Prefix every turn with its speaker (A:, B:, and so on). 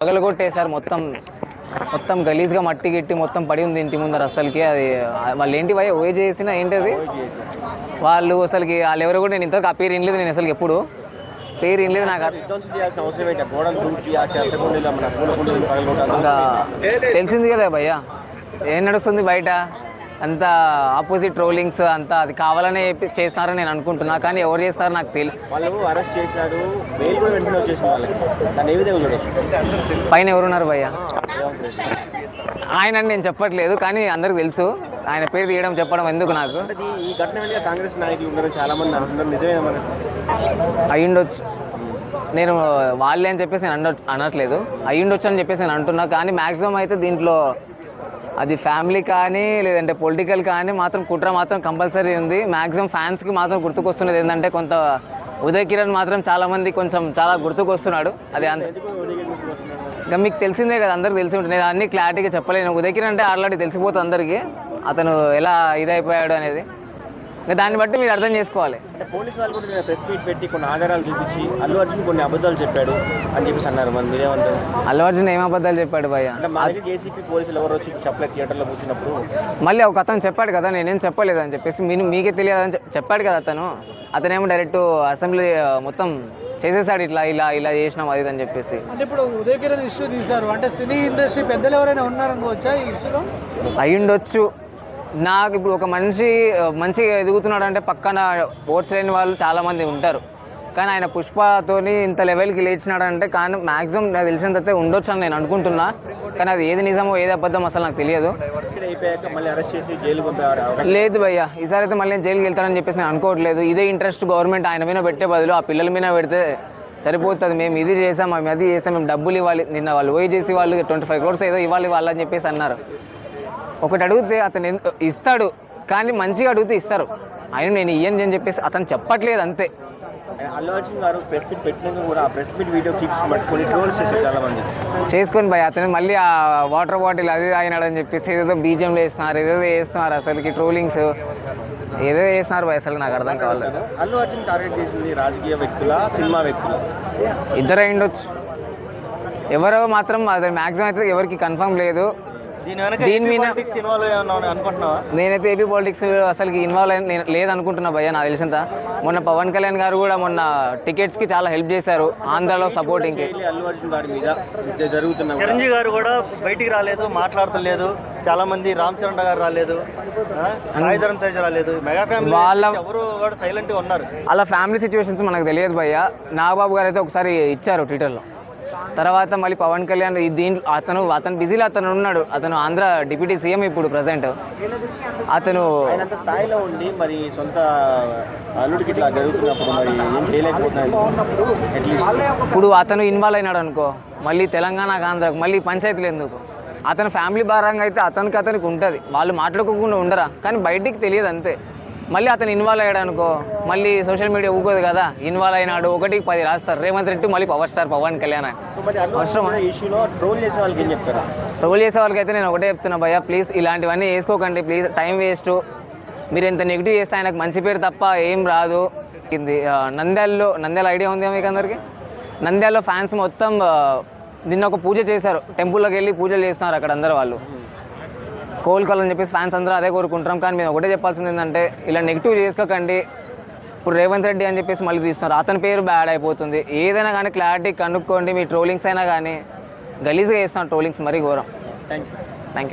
A: పగలు కొట్టేసారు మొత్తం మొత్తం గలీజ్గా మట్టి గిట్టి మొత్తం పడి ఉంది ఇంటి ముందర అసలుకి అది వాళ్ళు ఏంటి భయ ఓఏ చేసిన ఏంటది? వాళ్ళు అసలుకి వాళ్ళు ఎవరు కూడా నేను ఇంతవరకు ఆ పేరు వినలేదు నేను అసలు ఎప్పుడు. పేరు వినలేదు నాకు
B: ఏంటి
A: తెలిసింది కదా భయ్య ఏం నడుస్తుంది బయట? అంతా ఆపోజిట్ ట్రోలింగ్స్ అంతా అది కావాలనే చేస్తారని నేను అనుకుంటున్నా కానీ ఎవరు చేస్తారో నాకు తెలియదు
B: వాళ్ళు అరెస్ట్ చేశారు బెయిల్ కూడా వెంటనే వచ్చేసిన వాళ్ళకి.
A: పైన ఎవరున్నారు భయ్య? ఆయన నేను చెప్పట్లేదు కానీ అందరికి తెలుసు. ఆయన పేరు తీయడం చెప్పడం ఎందుకు నాకు?
B: ఈ- ఘటన కాంగ్రెస్ నాయకులు చాలా మంది అంటున్నారు నిజమే మనకు
A: అయ్యుండొచ్చు. నేను వాళ్ళే అని చెప్పేసి నేను అనట్లేదు. అయ్యుండొచ్చు అని చెప్పేసి నేను అంటున్నా కానీ మ్యాక్సిమం అయితే దీంట్లో అది ఫ్యామిలీ కానీ లేదంటే పొలిటికల్ కానీ మాత్రం కుట్ర మాత్రం కంపల్సరీ ఉంది. మ్యాక్సిమం ఫ్యాన్స్కి మాత్రం గుర్తుకొస్తున్నది ఏంటంటే కొంత ఉదయ్ కిరణ్ మాత్రం చాలామంది కొంచెం చాలా గుర్తుకొస్తున్నాడు. అది అంత ఇంకా మీకు తెలిసిందే కదా అందరికి తెలిసి ఉంటుంది. నేను అన్ని క్లారిటీగా చెప్పలేను. ఉదయ్ కిరణ్ అంటే ఆల్రెడీ తెలిసిపోతుంది అందరికీ. అతను ఎలా ఇదైపోయాడు అనేది. ఇంకా దాన్ని బట్టి మీరు అర్థం చేసుకోవాలి.
B: అంటే పోలీస్ వాళ్ళు కూడా ప్రెస్ మీట్ పెట్టి కొన్ని ఆధారాలు చూపించి అల్లు అర్జున్ కొన్ని అబద్ధాలు చెప్పాడు అని చెప్పేసి అన్నారు మరి మీరేమంటారు?
A: అల్లు అర్జున్ ఏం అబద్ధాలు చెప్పాడు భయ్య?
B: అంటే మా దగ్గర ఏసీపీ పోలీసులు ఎవరు వచ్చి చెప్పలేదు థియేటర్లో కూర్చున్నప్పుడు.
A: మళ్ళీ ఒక అతను చెప్పాడు కదా నేనేం చెప్పలేదు అని చెప్పేసి మీరు మీకే తెలియదని చెప్- చెప్పాడు కదా అతను. అతనేమో డైరెక్ట్ అసెంబ్లీ మొత్తం చేసేసాడు ఇట్లా ఇలా ఇలా చేసినాం అది అని చెప్పేసి.
C: అంటే ఇప్పుడు ఉదయ్ కిరణ్ ఇష్యూ తీశారు. అంటే సినీ ఇండస్ట్రీ పెద్దలు ఎవరైనా ఉన్నారనుకోవచ్చా ఈ ఇష్యూలో
A: అయ్యుండొచ్చు. నాకు ఇప్పుడు ఒక మనిషి మంచిగా ఎదుగుతున్నాడు అంటే పక్కన ఓట్స్ లేని వాళ్ళు చాలామంది ఉంటారు. కానీ ఆయన పుష్పతోని ఇంత లెవెల్కి లేచినాడంటే కానీ మ్యాక్సిమం నాకు తెలిసినంత ఉండొచ్చు అని నేను అనుకుంటున్నా. కానీ అది ఏది నిజమో ఏది అబద్ధం అసలు నాకు తెలియదు. లేదు భయ్య ఈసారి అయితే మళ్ళీ జైలుకి వెళ్తానని చెప్పేసి నేను అనుకోవట్లేదు. ఇదే ఇంట్రెస్ట్ గవర్నమెంట్ ఆయన మీద పెట్టే బదులు ఆ పిల్లల మీద పెడితే సరిపోతుంది. మేము ఇది చేసాం మేము అది చేసాం మేము డబ్బులు ఇవ్వాలి. నిన్న వాళ్ళు పోయి చేసి వాళ్ళు ట్వంటీ ఫైవ్ క్రోర్స్ ఏదో ఇవ్వాలి వాళ్ళని చెప్పేసి అన్నారు. ఒకటి అడిగితే అతను ఇస్తాడు కానీ మంచిగా అడిగితే ఇస్తారు. ఆయన నేను ఇయ్యను అని చెప్పేసి అతను చెప్పట్లేదు అంతే.
B: అల్లు అర్జున్ గారు ప్రెస్ మీట్ పెట్టినాక కూడా ఆ ప్రెస్ మీట్ వీడియో క్లిప్స్ పట్టుకొని ట్రోల్స్ చేశారు చాలా మంది
A: చేసుకొని భయ అతను మళ్ళీ ఆ వాటర్ బాటిల్ అది తాగినాడని చెప్పేసి ఏదేదో బీజంలో వేస్తున్నారు ఏదేదో వేస్తున్నారు అసలుకి ట్రోలింగ్స్ ఏదేదో వేస్తున్నారు భయ అసలు నాకు అర్థం కావాలి
B: అల్లు అర్జున్ టార్గెట్ చేసింది రాజకీయ వ్యక్తుల సినిమా వ్యక్తుల?
A: ఇద్దరు అయి ఉండొచ్చు. ఎవరో మాత్రం అది మ్యాక్సిమం అయితే ఎవరికి కన్ఫర్మ్ లేదు.
B: దీని
A: మీద నేనైతే ఏపీ పాలిటిక్స్ అసలుకి ఇన్వాల్వ్ లేదనుకుంటున్నా భయ్య నాకు తెలిసింత మొన్న పవన్ కళ్యాణ్ గారు కూడా మొన్న టికెట్స్కి చాలా హెల్ప్ చేశారు ఆంధ్రాలో సపోర్టింగ్కి.
D: చిరంజీవి గారు కూడా బయటికి రాలేదు మాట్లాడతలేదు. చాలా మంది రామ్ చరణ్ గారు రాలేదు. ఆ, సాయి ధరమ్ తేజ్ రాలేదు. మెగా ఫ్యామిలీ
A: వాళ్ళ-
D: ఎవరు కూడా సైలెంట్గా ఉన్నారు.
A: అలా ఫ్యామిలీ సిచ్యువేషన్స్ మనకు తెలియదు భయ్య. నాగబాబు గారు అయితే ఒకసారి ఇచ్చారు ట్విట్టర్లో తర్వాత మళ్ళీ పవన్ కళ్యాణ్ ఈ దీంట్లో అతను అతను బిజీలో అతను ఉన్నాడు. అతను ఆంధ్ర డిప్యూటీ సీఎం ఇప్పుడు ప్రజెంట్. అతను
B: స్థాయిలో ఉండి మరి సొంత అల్లుడికి ఇట్లా జరుగుతున్నప్పుడు మరి ఏం
A: ఇప్పుడు అతను ఇన్వాల్వ్ అయినాడు అనుకో మళ్ళీ తెలంగాణకు ఆంధ్రకు మళ్ళీ పంచాయతీలు ఎందుకు? అతని ఫ్యామిలీ పరంగా అయితే అతనికి అతనికి ఉంటుంది. వాళ్ళు మాట్లాడుకోకుండా ఉండరా? కానీ బయటికి తెలియదు అంతే. మళ్ళీ అతను ఇన్వాల్వ్ అయ్యాడు అనుకో మళ్ళీ సోషల్ మీడియా ఊగోదు కదా. ఇన్వాల్వ్ అయినాడు ఒకటికి పది రాస్తారు రేవంత్ రెడ్డి మళ్ళీ పవర్ స్టార్ పవన్ కళ్యాణ్.
B: ఇష్యూలో ట్రోల్ చేసే వాళ్ళకి ఏం చెప్తారా?
A: ట్రోల్ చేసే వాళ్ళకైతే నేను ఒకటే చెప్తున్నా భయ్య ప్లీజ్ ఇలాంటివన్నీ వేసుకోకండి ప్లీజ్ టైం వేస్ట్ మీరు ఎంత నెగిటివ్ చేస్తే ఆయనకు మంచి పేరు తప్ప ఏం రాదు. ఇది నంద్యాలలో నంద్యాల ఐడియా ఉంది మీకు అందరికి? నంద్యాలలో ఫ్యాన్స్ మొత్తం నిన్న ఒక పూజ చేశారు. టెంపుల్లోకి వెళ్ళి పూజలు చేస్తున్నారు అక్కడ అందరు వాళ్ళు. కోలుకోవాలని చెప్పేసి ఫ్యాన్స్ అందరూ అదే కోరుకుంటాం కానీ మేము ఒకటే చెప్పాల్సింది ఏంటంటే ఇలా నెగిటివ్ చేసుకోకండి. ఇప్పుడు రేవంత్ రెడ్డి అని చెప్పేసి మళ్ళీ తీస్తున్నారు. అతని పేరు బ్యాడ్ అయిపోతుంది. ఏదైనా కానీ క్లారిటీ కనుక్కోండి. మీ ట్రోలింగ్స్ అయినా కానీ గలీజ్గా చేస్తున్నారు ట్రోలింగ్స్ మరీ ఘోరం.
B: Thank you
A: thank you